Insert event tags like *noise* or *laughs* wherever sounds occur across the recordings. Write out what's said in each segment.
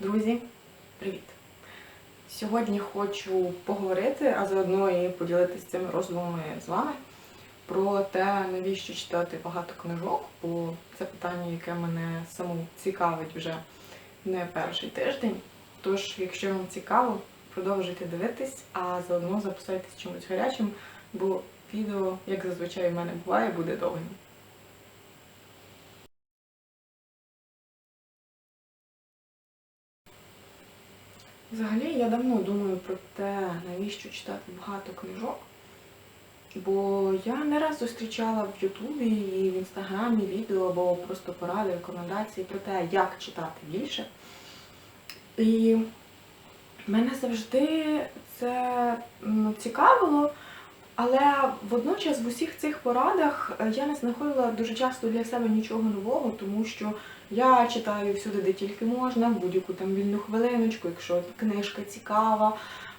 Друзі, привіт! Сьогодні хочу поговорити, а заодно і поділитися цими роздумами з вами про те, навіщо читати багато книжок, бо це питання, яке мене саму цікавить вже не перший тиждень. Тож, якщо вам цікаво, продовжуйте дивитись, а заодно записайтесь чимось гарячим, бо відео, як зазвичай в мене буває, буде довгим. Взагалі я давно думаю про те, навіщо читати багато книжок. Бо я не раз зустрічала в Ютубі і в інстаграмі відео або просто поради, рекомендації про те, як читати більше. І мене завжди це цікавило, але водночас в усіх цих порадах е, я не знаходила дуже часто для себе нічого нового, тому що я читаю всюди, де тільки можна, в будь-яку там вільну хвилиночку, якщо книжка цікава,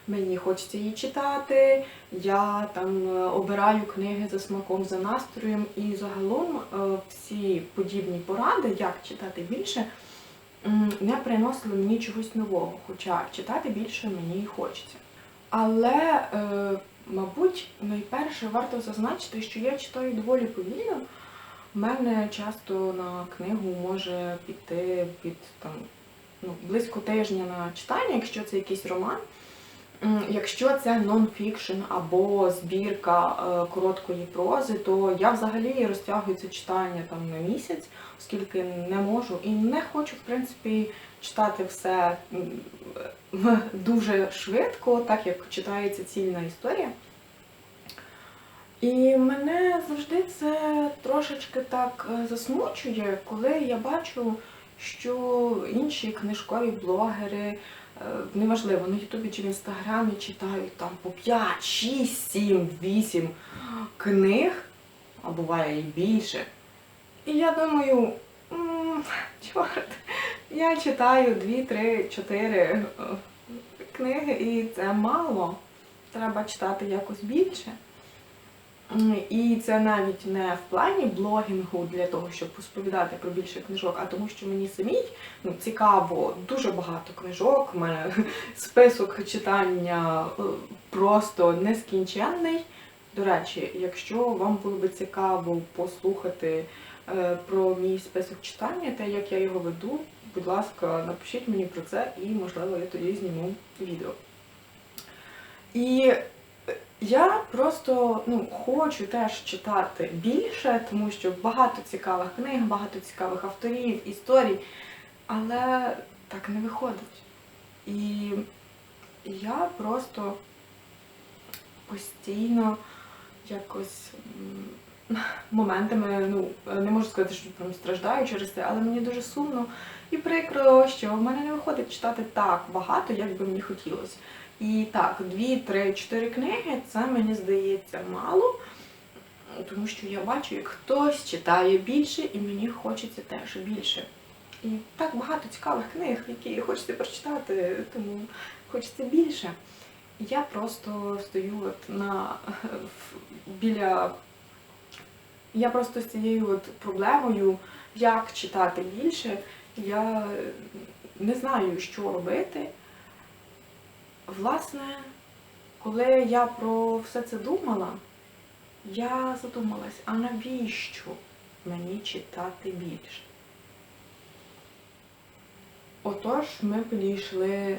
мені хочеться її читати. Я там е, обираю книги за смаком, за настроєм, і загалом е, всі подібні поради, як читати більше, не приносили мені чогось нового, хоча читати більше мені і хочеться. Але, мабуть, найперше варто зазначити, що я читаю доволі повільно. У мене часто на книгу може піти під там ну, близько тижня на читання, якщо це якийсь роман. Якщо це нон-фікшн або збірка е, короткої прози, то я взагалі розтягую це читання там на місяць, оскільки не можу і не хочу, в принципі, читати все е, *laughs* дуже швидко, так як читається цільна історія. І мене завжди це трошечки так е, засмучує, коли я бачу, що інші книжкові блогери, неважливо, на Ютубі чи в Інстаграмі читають там по 5, 6, 7, 8 книг, а буває і більше. І я думаю, чорт, я читаю 2, 3, 4 е, книги, і це мало. Треба читати якось більше. І це навіть не в плані блогінгу для того, щоб розповідати про більше книжок, а тому, що мені самій ну, цікаво дуже багато книжок. У мене *laughs* список читання е, просто нескінченний. До речі, якщо вам було би цікаво послухати е, про мій список читання та як я його веду, будь ласка, напишіть мені про це і, можливо, я тоді зніму відео. І я просто ну, хочу теж читати більше, тому що багато цікавих книг, багато цікавих авторів, історій, але так не виходить. І я просто постійно якось моментами, ну, не можу сказати, що прям страждаю через це, але мені дуже сумно і прикро, що в мене не виходить читати так багато, як би мені хотілося. І так, дві, три, чотири книги це мені здається мало, тому що я бачу, як хтось читає більше, і мені хочеться теж більше. І так багато цікавих книг, які хочеться прочитати, тому хочеться більше. Я просто стою от на *laughs* біля. Я просто з цією от проблемою, як читати більше, я не знаю, що робити. Власне, коли я про все це думала, я задумалась, а навіщо мені читати більше? Отож, ми підійшли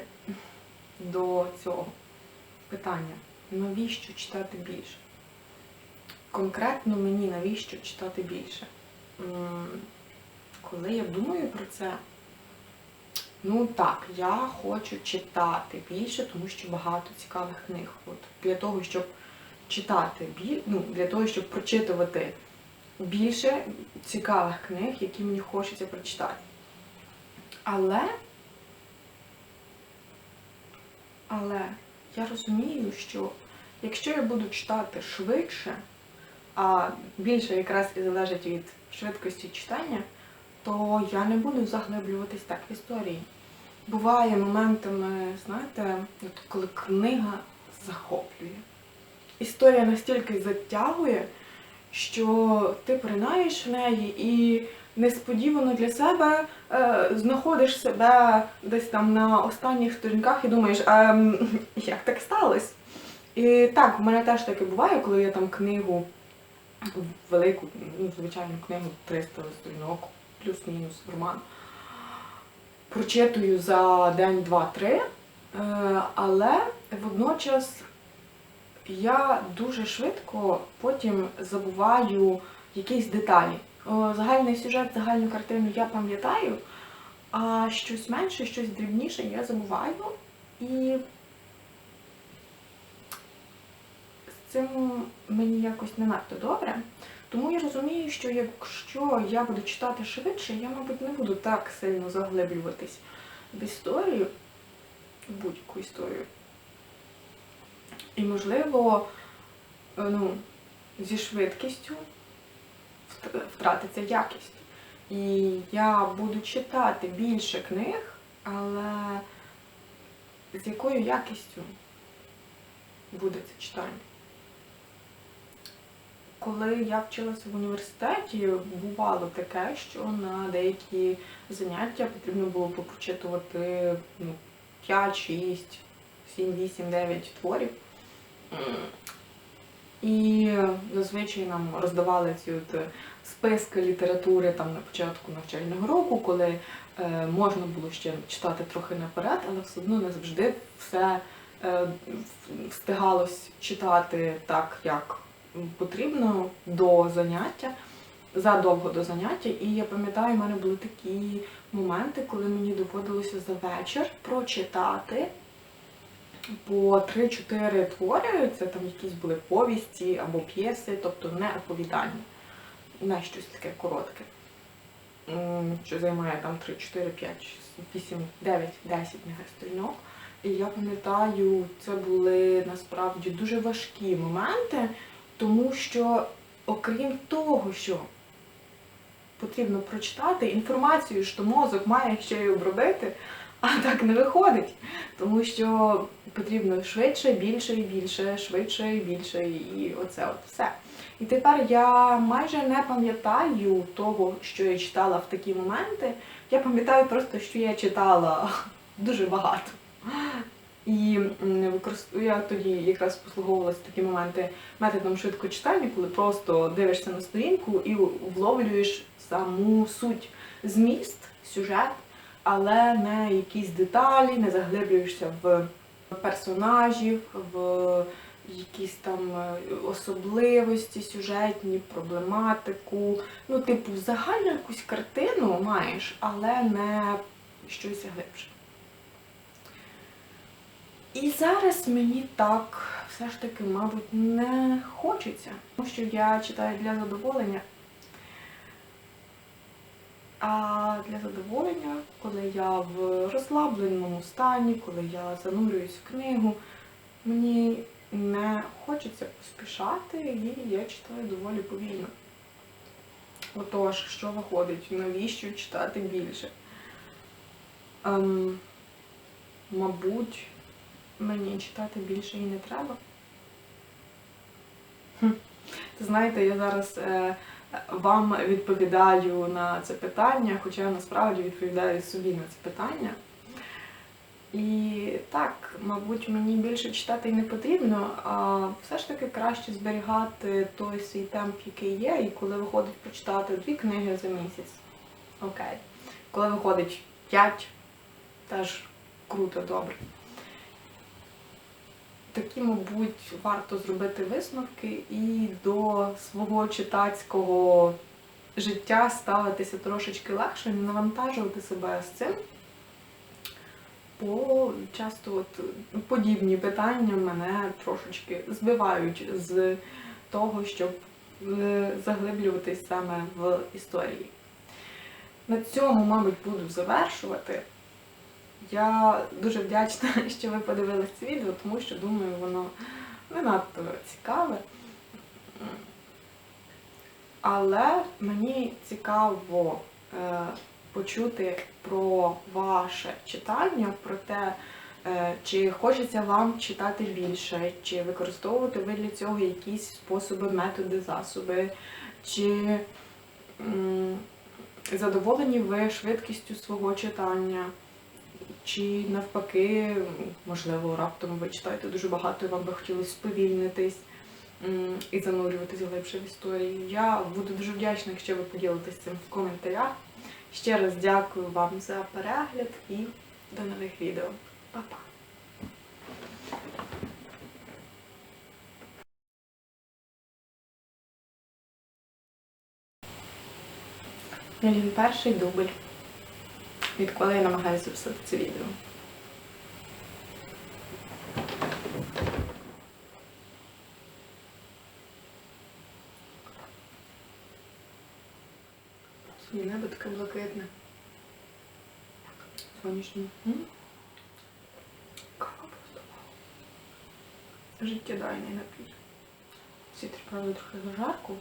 до цього питання. Навіщо читати більше? Конкретно мені навіщо читати більше? Коли я думаю про це, Ну так, я хочу читати більше, тому що багато цікавих книг. От для того, щоб читати біль, ну, для того, щоб прочитувати більше цікавих книг, які мені хочеться прочитати. Але, але я розумію, що якщо я буду читати швидше, а більше якраз і залежить від швидкості читання, то я не буду заглиблюватись так в історії. Буває моментами, знаєте, от коли книга захоплює. Історія настільки затягує, що ти поринаєш в неї і несподівано для себе е, знаходиш себе десь там на останніх сторінках і думаєш, ем, як так сталося? І так, в мене теж таке буває, коли я там книгу, велику, ну, звичайну книгу 300 сторінок, плюс-мінус роман, прочитую за день, два-три, е, але водночас я дуже швидко потім забуваю якісь деталі. Загальний сюжет, загальну картину я пам'ятаю, а щось менше, щось дрібніше я забуваю. І з цим мені якось не надто добре. Тому я розумію, що якщо я буду читати швидше, я, мабуть, не буду так сильно заглиблюватись в історію, в будь-яку історію. І, можливо, е, ну, зі швидкістю втратиться якість. І я буду читати більше книг, але з якою якістю буде це читання? Коли я вчилася в університеті, бувало таке, що на деякі заняття потрібно було прочитувати ну, 5, 6, 7, 8, 9 творів. І зазвичай нам роздавали ці от е, списки літератури там на початку навчального року, коли е, можна було ще читати трохи наперед, але все одно не завжди все е, встигалось читати так, як потрібно до заняття, задовго до заняття. І я пам'ятаю, в мене були такі моменти, коли мені доводилося за вечір прочитати по 3-4 твори, це там якісь були повісті або п'єси, тобто не оповідання, не щось таке коротке, що займає там 3, 4, 5, 8, 9, 10 нехай сторінок. І я пам'ятаю, це були насправді дуже важкі моменти, тому що, окрім того, що потрібно прочитати інформацію, що мозок має ще й обробити, а так не виходить. Тому що потрібно швидше, більше і більше, швидше і більше, і оце от все. І тепер я майже не пам'ятаю того, що я читала в такі моменти. Я пам'ятаю просто, що я читала *laughs* дуже багато. І я тоді якраз послуговувалася такі моменти методом швидкочитання, коли просто дивишся на сторінку і вловлюєш саму суть, зміст, сюжет, але не якісь деталі, не заглиблюєшся в персонажів, в якісь там е, особливості сюжетні, проблематику. Ну, типу, загальну якусь картину маєш, але не щось глибше. І зараз мені так все ж таки, мабуть, не хочеться, тому що я читаю для задоволення. А для задоволення, коли я в розслабленому стані, коли я занурююсь в книгу, мені не хочеться поспішати і я читаю доволі повільно. Отож, що виходить? Навіщо читати більше? Ем, мабуть, мені читати більше і не треба. Хм. Знаєте, я зараз е, вам відповідаю на це питання, хоча я насправді відповідаю собі на це питання. І так, мабуть, мені більше читати і не потрібно, а все ж таки краще зберігати той свій темп, який є, і коли виходить прочитати дві книги за місяць. Окей. Коли виходить п'ять, теж круто, добре. Такі, мабуть, варто зробити висновки і до свого читацького життя ставитися трошечки легше, не навантажувати себе з цим. Бо часто от подібні питання мене трошечки збивають з того, щоб заглиблюватись саме в історії. На цьому, мабуть, буду завершувати. Я дуже вдячна, *laughs* що ви подивились це відео, тому що думаю, воно не надто цікаве. Але мені цікаво е, почути про ваше читання, про те, е, чи хочеться вам читати більше, чи використовувати ви для цього якісь способи, методи, засоби, чи задоволені ви швидкістю свого читання, чи навпаки, можливо, раптом ви читаєте дуже багато і вам би хотілося сповільнитись і занурюватись глибше в історію. Я буду дуже вдячна, якщо ви поділитесь цим в коментарях. Ще раз дякую вам за перегляд і до нових відео. Па-па! Він перший дубль, відколи я намагаюся записати це відео. Це небо таке блакитне. Сонячне. Кава просто. Життєдайний напій. Світ, правда, трохи жарко.